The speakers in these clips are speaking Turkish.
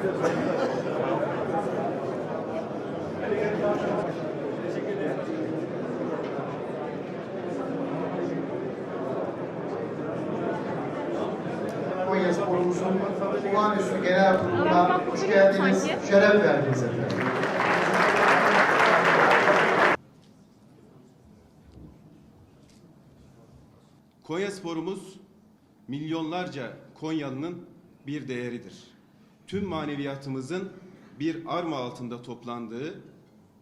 Konya Sporumuzun olağanüstü genel kuruluna hoş geldiniz, şeref verdiniz efendim. Konya sporumuz milyonlarca Konyalı'nın bir değeridir. Tüm maneviyatımızın bir arma altında toplandığı,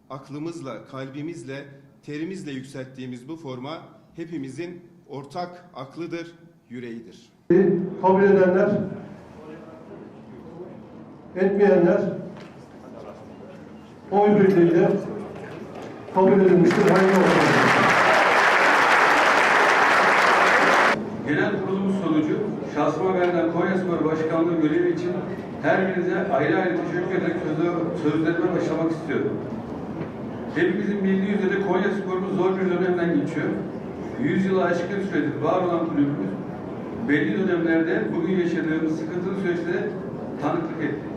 aklımızla, kalbimizle, terimizle yükselttiğimiz bu forma hepimizin ortak aklıdır, yüreğidir. kabul edenler, etmeyenler oy birliğiyle kabul edilmiştir. Hayırlı olsun. Genel kurulumuz sonucu şahsıma verilen Konyaspor Başkanlığı görevi için her birinize ayrı ayrı teşekkür ederek sözlerime başlamak istiyorum. Hepimizin bildiği üzere Konya sporumuz zor bir dönemden geçiyor. Yüz yılı aşkın süredir var olan kulübümüz belli dönemlerde bugün yaşadığımız sıkıntılı süreçlere tanıklık etti.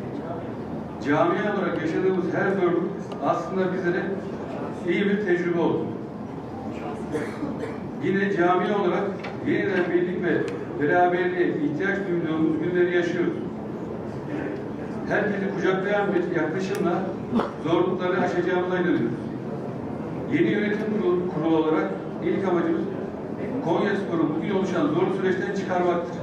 Camia olarak yaşadığımız her zorluk aslında bizlere iyi bir tecrübe oldu. Yine cami olarak yeniden birlik ve beraberliğe ihtiyaç duyduğumuz günleri yaşıyoruz. Herkesi kucaklayan bir yaklaşımla zorlukları aşacağımıza inanıyoruz. Yeni yönetim kurulu, kurulu olarak ilk amacımız Konya Spor'u bugün oluşan zorlu süreçten çıkarmaktır.